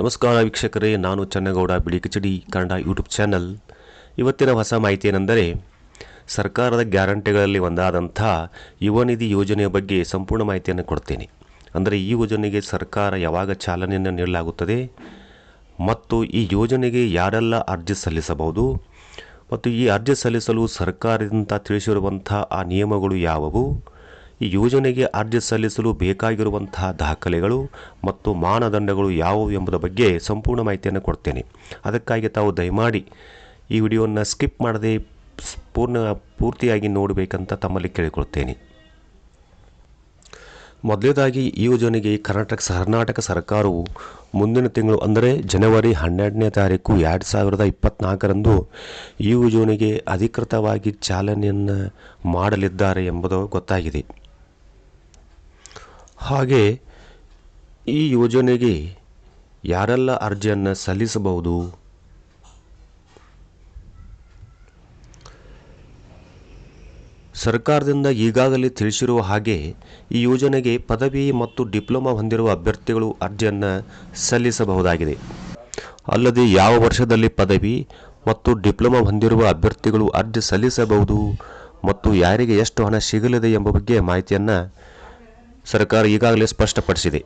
ನಮಸ್ಕಾರ ವೀಕ್ಷಕರೇ, ನಾನು ಚನ್ನಗೌಡ, ಬಿಳಿ ಕಿಚಡಿ, ಕನ್ನಡ ಯೂಟ್ಯೂಬ್ ಚಾನಲ್. ಇವತ್ತಿನ ಹೊಸ ಮಾಹಿತಿ ಏನೆಂದರೆ ಸರ್ಕಾರದ ಗ್ಯಾರಂಟಿಗಳಲ್ಲಿ ಒಂದಾದಂಥ ಯುವ ನಿಧಿ ಯೋಜನೆಯ ಬಗ್ಗೆ ಸಂಪೂರ್ಣ ಮಾಹಿತಿಯನ್ನು ಕೊಡ್ತೇನೆ. ಅಂದರೆ, ಈ ಯೋಜನೆಗೆ ಸರ್ಕಾರ ಯಾವಾಗ ಚಾಲನೆಯನ್ನು ನೀಡಲಾಗುತ್ತದೆ, ಮತ್ತು ಈ ಯೋಜನೆಗೆ ಯಾರೆಲ್ಲ ಅರ್ಜಿ ಸಲ್ಲಿಸಬಹುದು, ಮತ್ತು ಈ ಅರ್ಜಿ ಸಲ್ಲಿಸಲು ಸರ್ಕಾರದಿಂದ ತಿಳಿಸಿರುವಂಥ ಆ ನಿಯಮಗಳು ಯಾವುವು ಈ ಯೋಜನೆಗೆ ಅರ್ಜಿ ಸಲ್ಲಿಸಲು ಬೇಕಾಗಿರುವಂತಹ ದಾಖಲೆಗಳು ಮತ್ತು ಮಾನದಂಡಗಳು ಯಾವುವು ಎಂಬುದರ ಬಗ್ಗೆ ಸಂಪೂರ್ಣ ಮಾಹಿತಿಯನ್ನು ಕೊಡ್ತೇನೆ. ಅದಕ್ಕಾಗಿ ತಾವು ದಯಮಾಡಿ ಈ ವಿಡಿಯೋವನ್ನು ಸ್ಕಿಪ್ ಮಾಡದೆ ಪೂರ್ಣ, ಪೂರ್ತಿಯಾಗಿ ನೋಡಬೇಕಂತ ತಮ್ಮಲ್ಲಿ ಕೇಳಿಕೊಳ್ತೇನೆ ಮೊದಲನೇದಾಗಿ ಈ ಯೋಜನೆಗೆ ಕರ್ನಾಟಕ ಕರ್ನಾಟಕ ಸರ್ಕಾರವು ಮುಂದಿನ ತಿಂಗಳು ಅಂದರೆ ಜನವರಿ ಹನ್ನೆರಡನೇ ತಾರೀಕು ಎರಡು ಸಾವಿರದ ಇಪ್ಪತ್ತ್ನಾಲ್ಕರಂದು ಈ ಯೋಜನೆಗೆ ಅಧಿಕೃತವಾಗಿ ಚಾಲನೆಯನ್ನು ಮಾಡಲಿದ್ದಾರೆ ಎಂಬುದು ಗೊತ್ತಾಗಿದೆ. ಹಾಗೆ ಈ ಯೋಜನೆಗೆ ಯಾರೆಲ್ಲ ಅರ್ಜಿಯನ್ನು ಸಲ್ಲಿಸಬಹುದು? ಸರ್ಕಾರದಿಂದ ಈಗಾಗಲೇ ತಿಳಿಸಿರುವ ಹಾಗೆ ಈ ಯೋಜನೆಗೆ ಪದವಿ ಮತ್ತು ಡಿಪ್ಲೊಮಾ ಹೊಂದಿರುವ ಅಭ್ಯರ್ಥಿಗಳು ಅರ್ಜಿಯನ್ನು ಸಲ್ಲಿಸಬಹುದಾಗಿದೆ. ಅಲ್ಲದೆ ಯಾವ ವರ್ಷದಲ್ಲಿ ಪದವಿ ಮತ್ತು ಡಿಪ್ಲೊಮಾ ಹೊಂದಿರುವ ಅಭ್ಯರ್ಥಿಗಳು ಅರ್ಜಿ ಸಲ್ಲಿಸಬಹುದು ಮತ್ತು ಯಾರಿಗೆ ಎಷ್ಟು ಹಣ ಸಿಗಲಿದೆ ಎಂಬ ಬಗ್ಗೆ ಮಾಹಿತಿಯನ್ನು ಸರ್ಕಾರ ಈಗಾಗಲೇ ಸ್ಪಷ್ಟಪಡಿಸಿದೆ.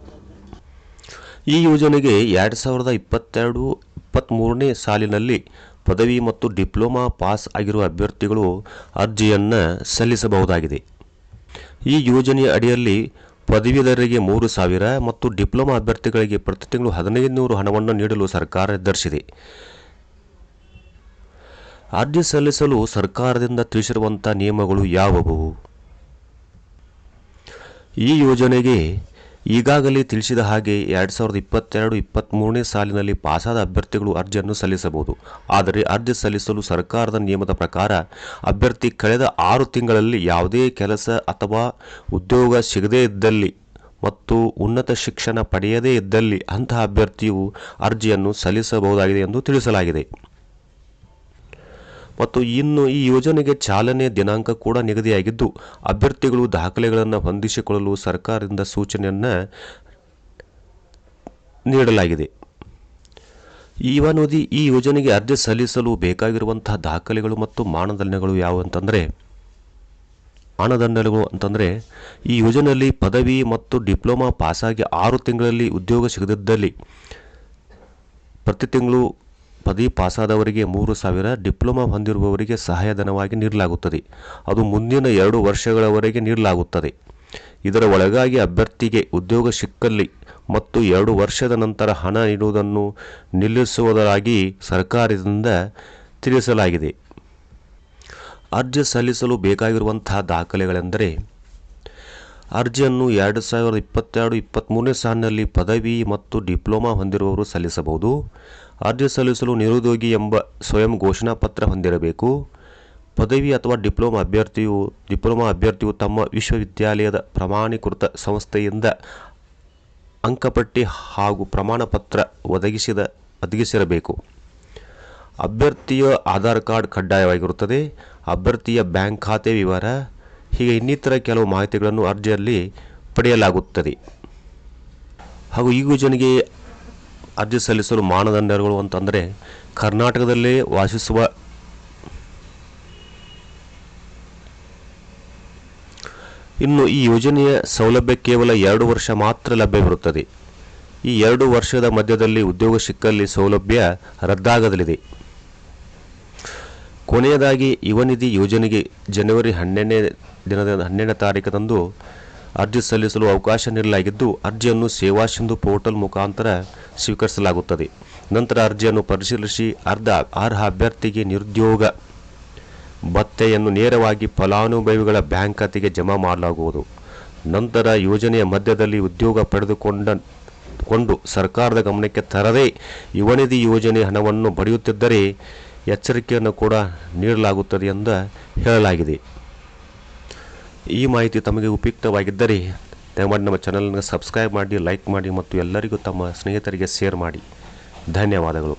ಈ ಯೋಜನೆಗೆ ಎರಡು ಸಾವಿರದ ಇಪ್ಪತ್ತೆರಡು ಇಪ್ಪತ್ತ್ಮೂರನೇ ಸಾಲಿನಲ್ಲಿ ಪದವಿ ಮತ್ತು ಡಿಪ್ಲೊಮಾ ಪಾಸ್ ಆಗಿರುವ ಅಭ್ಯರ್ಥಿಗಳು ಅರ್ಜಿಯನ್ನು ಸಲ್ಲಿಸಬಹುದಾಗಿದೆ. ಈ ಯೋಜನೆಯ ಅಡಿಯಲ್ಲಿ ಪದವೀಧರರಿಗೆ ಮೂರು ಸಾವಿರ ಮತ್ತು ಡಿಪ್ಲೊಮಾ ಅಭ್ಯರ್ಥಿಗಳಿಗೆ ಪ್ರತಿ ತಿಂಗಳು ಹದಿನೈದು ನೂರು ಹಣವನ್ನು ನೀಡಲು ಸರ್ಕಾರ ನಿರ್ಧರಿಸಿದೆ. ಅರ್ಜಿ ಸಲ್ಲಿಸಲು ಸರ್ಕಾರದಿಂದ ತಿಳಿಸಿರುವಂಥ ನಿಯಮಗಳು ಯಾವುವು? ಈ ಯೋಜನೆಗೆ ಈಗಾಗಲೇ ತಿಳಿಸಿದ ಹಾಗೆ ಎರಡು ಸಾವಿರದ ಇಪ್ಪತ್ತೆರಡು ಇಪ್ಪತ್ತ್ಮೂರನೇ ಸಾಲಿನಲ್ಲಿ ಪಾಸಾದ ಅಭ್ಯರ್ಥಿಗಳು ಅರ್ಜಿಯನ್ನು ಸಲ್ಲಿಸಬಹುದು. ಆದರೆ ಅರ್ಜಿ ಸಲ್ಲಿಸಲು ಸರ್ಕಾರದ ನಿಯಮದ ಪ್ರಕಾರ ಅಭ್ಯರ್ಥಿ ಕಳೆದ ಆರು ತಿಂಗಳಲ್ಲಿ ಯಾವುದೇ ಕೆಲಸ ಅಥವಾ ಉದ್ಯೋಗ ಸಿಗದೇ ಇದ್ದಲ್ಲಿ ಮತ್ತು ಉನ್ನತ ಶಿಕ್ಷಣ ಪಡೆಯದೇ ಇದ್ದಲ್ಲಿ ಅಂತಹ ಅಭ್ಯರ್ಥಿಯು ಅರ್ಜಿಯನ್ನು ಸಲ್ಲಿಸಬಹುದಾಗಿದೆ ಎಂದು ತಿಳಿಸಲಾಗಿದೆ. ಮತ್ತು ಇನ್ನು ಈ ಯೋಜನೆಗೆ ಚಾಲನೆ ದಿನಾಂಕ ಕೂಡ ನಿಗದಿಯಾಗಿದ್ದು, ಅಭ್ಯರ್ಥಿಗಳು ದಾಖಲೆಗಳನ್ನು ಹೊಂದಿಸಿಕೊಳ್ಳಲು ಸರ್ಕಾರದಿಂದ ಸೂಚನೆಯನ್ನು ನೀಡಲಾಗಿದೆ. ಇವನೋದಿ ಈ ಯೋಜನೆಗೆ ಅರ್ಜಿ ಸಲ್ಲಿಸಲು ಬೇಕಾಗಿರುವಂತಹ ದಾಖಲೆಗಳು ಮತ್ತು ಮಾನದಂಡಗಳು ಯಾವುವು ಅಂತಂದರೆ, ಮಾನದಂಡಗಳು ಅಂತಂದರೆ, ಈ ಯೋಜನೆಯಲ್ಲಿ ಪದವಿ ಮತ್ತು ಡಿಪ್ಲೊಮಾ ಪಾಸಾಗಿ ಆರು ತಿಂಗಳಲ್ಲಿ ಉದ್ಯೋಗ ಸಿಗದಿದ್ದಲ್ಲಿ ಪ್ರತಿ ತಿಂಗಳು ಪದವಿ ಪಾಸಾದವರಿಗೆ ಮೂರು ಸಾವಿರ, ಡಿಪ್ಲೊಮಾ ಹೊಂದಿರುವವರಿಗೆ ಸಹಾಯಧನವಾಗಿ ನೀಡಲಾಗುತ್ತದೆ. ಅದು ಮುಂದಿನ ಎರಡು ವರ್ಷಗಳವರೆಗೆ ನೀಡಲಾಗುತ್ತದೆ. ಇದರ ಒಳಗಾಗಿ ಅಭ್ಯರ್ಥಿಗೆ ಉದ್ಯೋಗ ಸಿಕ್ಕಲ್ಲಿ ಮತ್ತು ಎರಡು ವರ್ಷದ ನಂತರ ಹಣ ನೀಡುವುದನ್ನು ನಿಲ್ಲಿಸುವುದರಾಗಿ ಸರ್ಕಾರದಿಂದ ತಿಳಿಸಲಾಗಿದೆ. ಅರ್ಜಿ ಸಲ್ಲಿಸಲು ಬೇಕಾಗಿರುವಂತಹ ದಾಖಲೆಗಳೆಂದರೆ ಅರ್ಜಿಯನ್ನು ಎರಡು ಸಾವಿರದ ಇಪ್ಪತ್ತೆರಡು ಇಪ್ಪತ್ತ್ಮೂರನೇ ಸಾಲಿನಲ್ಲಿ ಪದವಿ ಮತ್ತು ಡಿಪ್ಲೊಮಾ ಹೊಂದಿರುವವರು ಸಲ್ಲಿಸಬಹುದು. ಅರ್ಜಿ ಸಲ್ಲಿಸಲು ನಿರುದ್ಯೋಗಿ ಎಂಬ ಸ್ವಯಂ ಘೋಷಣಾ ಪತ್ರ ಹೊಂದಿರಬೇಕು. ಪದವಿ ಅಥವಾ ಡಿಪ್ಲೊಮಾ ಅಭ್ಯರ್ಥಿಯು ಡಿಪ್ಲೊಮಾ ಅಭ್ಯರ್ಥಿಯು ತಮ್ಮ ವಿಶ್ವವಿದ್ಯಾಲಯದ ಪ್ರಮಾಣೀಕೃತ ಸಂಸ್ಥೆಯಿಂದ ಅಂಕಪಟ್ಟಿ ಹಾಗೂ ಪ್ರಮಾಣಪತ್ರ ಒದಗಿಸಿದ, ಒದಗಿಸಿರಬೇಕು. ಅಭ್ಯರ್ಥಿಯ ಆಧಾರ್ ಕಾರ್ಡ್ ಕಡ್ಡಾಯವಾಗಿರುತ್ತದೆ. ಅಭ್ಯರ್ಥಿಯ ಬ್ಯಾಂಕ್ ಖಾತೆ ವಿವರ ಹೀಗೆ ಇನ್ನಿತರ ಕೆಲವು ಮಾಹಿತಿಗಳನ್ನು ಅರ್ಜಿಯಲ್ಲಿ ಪಡೆಯಲಾಗುತ್ತದೆ. ಹಾಗೂ ಈ ಯೋಜನೆಗೆ ಅರ್ಜಿ ಸಲ್ಲಿಸಲು ಮಾನದಂಡಗಳು ಅಂತಂದರೆ, ಕರ್ನಾಟಕದಲ್ಲೇ ವಾಸಿಸುವ ಇನ್ನು ಈ ಯೋಜನೆಯ ಸೌಲಭ್ಯ ಕೇವಲ ಎರಡು ವರ್ಷ ಮಾತ್ರ ಲಭ್ಯವಿರುತ್ತದೆ. ಈ ಎರಡು ವರ್ಷದ ಮಧ್ಯದಲ್ಲಿ ಉದ್ಯೋಗ ಸಿಕ್ಕಲ್ಲಿ ಸೌಲಭ್ಯ ರದ್ದಾಗಲಿದೆ. ಕೊನೆಯದಾಗಿ ಯುವನಿಧಿ ಯೋಜನೆಗೆ ಜನವರಿ ಹನ್ನೆರಡನೇ ದಿನದ ಹನ್ನೆರಡನೇ ತಾರೀಕದಂದು ಅರ್ಜಿ ಸಲ್ಲಿಸಲು ಅವಕಾಶ ನೀಡಲಾಗಿದ್ದು, ಅರ್ಜಿಯನ್ನು ಸೇವಾ ಸಿಂಧು ಪೋರ್ಟಲ್ ಮುಖಾಂತರ ಸ್ವೀಕರಿಸಲಾಗುತ್ತದೆ. ನಂತರ ಅರ್ಜಿಯನ್ನು ಪರಿಶೀಲಿಸಿ ಅರ್ಧ ಅರ್ಹ ಅಭ್ಯರ್ಥಿಗೆ ನಿರುದ್ಯೋಗ ಭತ್ತೆಯನ್ನು ನೇರವಾಗಿ ಫಲಾನುಭವಿಗಳ ಬ್ಯಾಂಕ್ ಖಾತೆಗೆ ಜಮಾ ಮಾಡಲಾಗುವುದು. ನಂತರ ಯೋಜನೆಯ ಮಧ್ಯದಲ್ಲಿ ಉದ್ಯೋಗ ಪಡೆದುಕೊಂಡ ಕೊಂಡು ಸರ್ಕಾರದ ಗಮನಕ್ಕೆ ತರದೇ ಯುವನಿಧಿ ಯೋಜನೆ ಹಣವನ್ನು ಪಡೆಯುತ್ತಿದ್ದರೆ ಎಚ್ಚರಿಕೆಯನ್ನು ಕೂಡ ನೀಡಲಾಗುತ್ತದೆ ಎಂದು ಹೇಳಲಾಗಿದೆ. ಈ ಮಾಹಿತಿ ತಮಗೆ ಉಪಯುಕ್ತವಾಗಿದ್ದರೆ ದಯಮಾಡಿ ನಮ್ಮ ಚಾನಲ್ನ ಸಬ್ಸ್ಕ್ರೈಬ್ ಮಾಡಿ, ಲೈಕ್ ಮಾಡಿ ಮತ್ತು ಎಲ್ಲರಿಗೂ ತಮ್ಮ ಸ್ನೇಹಿತರಿಗೆ ಶೇರ್ ಮಾಡಿ. ಧನ್ಯವಾದಗಳು.